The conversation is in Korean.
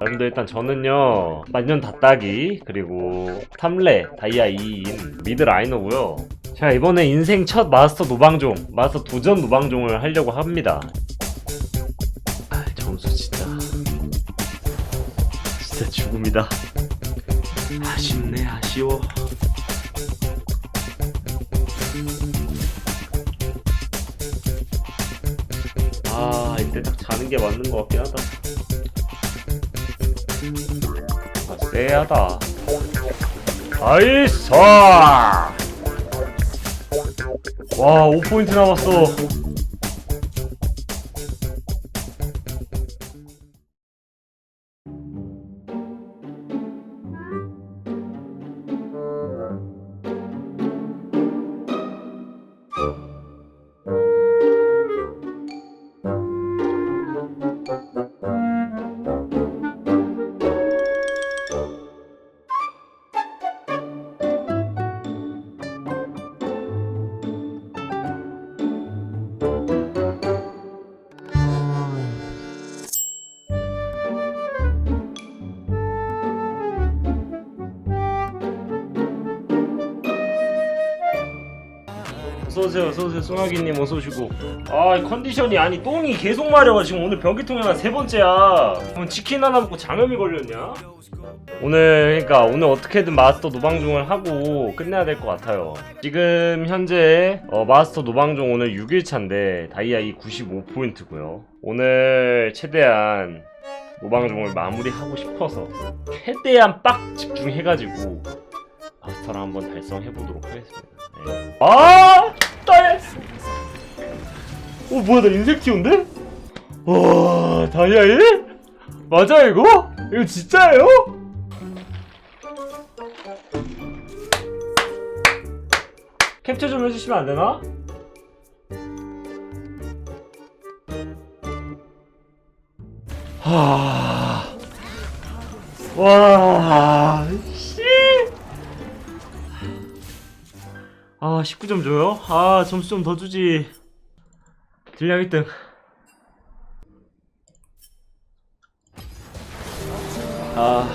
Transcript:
여러분들 일단 저는요 만년 닷따기 그리고 탐레 다이아 2인 미드 라이너고요. 제가 이번에 인생 첫 마스터 노방종 마스터 도전 노방종을 하려고 합니다. 아 점수 진짜. 진짜 죽음이다. 아쉽네 아쉬워 이때 딱 자는 게 맞는 것 같긴 하다. 아 쎄하다. 아이스 와 5포인트 남았어 어서오세요 어서오세요. 소나기님 어서오시고. 아이 컨디션이 아니 똥이 계속 마려워 지금 오늘 변기통이 하나 세 번째야. 그럼 치킨 하나 먹고 장염이 걸렸냐? 오늘 그러니까 오늘 어떻게든 마스터 노방종을 하고 끝내야 될 것 같아요. 지금 현재 어, 마스터 노방종 오늘 6일차인데 다이아 2 95포인트고요. 오늘 최대한 노방종을 마무리하고 싶어서 최대한 빡 집중해가지고 마스터를 한번 달성해보도록 하겠습니다. 네. 아! 딸! 어 뭐야 나 인섹티온데? 와 다이아 1? 맞아 이거? 이거 진짜예요? 캡처 좀 해주시면 안 되나? 하... 와... 아 19점 줘요? 아 점수 좀 더 주지. 딜량 1등. 아.